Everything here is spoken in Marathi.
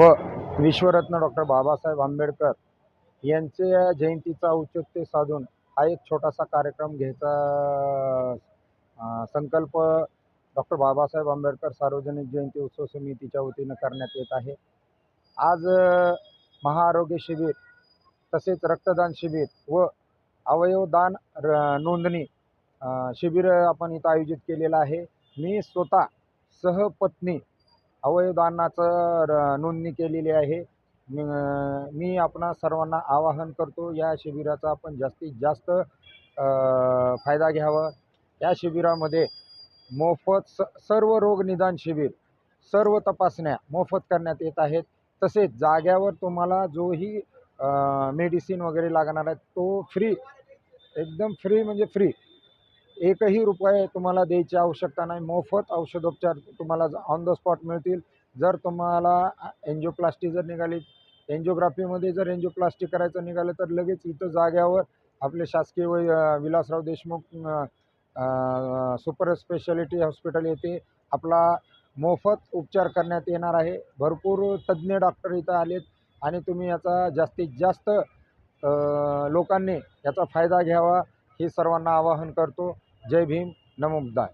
व विश्वरत्न डॉक्टर बाबासाहेब आंबेडकर यांच्या जयंतीचा औचित्य साधून हा एक छोटासा कार्यक्रम घ्यायचा संकल्प डॉक्टर बाबासाहेब आंबेडकर सार्वजनिक जयंती उत्सव समितीच्या वतीनं करण्यात येत आहे. आज महाआरोग्य शिबिर तसेच रक्तदान शिबिर व अवयवदान र नोंदणी शिबिर आपण इथं आयोजित केलेलं आहे. मी स्वतः सहपत्नी अवयवदानाचं र- नोंदणी केलेली आहे. मी आपणा सर्वांना आवाहन करतो या शिबिराचा आपण जास्तीत जास्त फायदा घ्यावा. या शिबिरामध्ये मोफत स सर्व रोग निदान शिबिर सर्व तपासण्या मोफत करण्यात येत आहेत. तसेच जाग्यावर तुम्हाला जोही मेडिसिन वगैरे लागणार आहे तो फ्री एकदम फ्री म्हणजे फ्री. एकही रुपये तुम्हाला द्यायची आवश्यकता नाही. मोफत औषधोपचार तुम्हाला ऑन द स्पॉट मिळतील. जर तुम्हाला एन्जिओप्लास्टी जर निघाली एन्जिओग्राफीमध्ये जर एन्जिओप्लास्टी करायचं निघालं तर लगेच इथं जाग्यावर आपले शासकीय व Vilasrao Deshmukh super speciality hospital येथे आपला मोफत उपचार करण्यात येणार आहे. भरपूर तज्ज्ञ डॉक्टर इथं आलेत आणि तुम्ही याचा जास्तीत जास्त लोकांनी याचा फायदा घ्यावा हे सर्वांना आवाहन करतो. जय भीम नमो बुद्धाय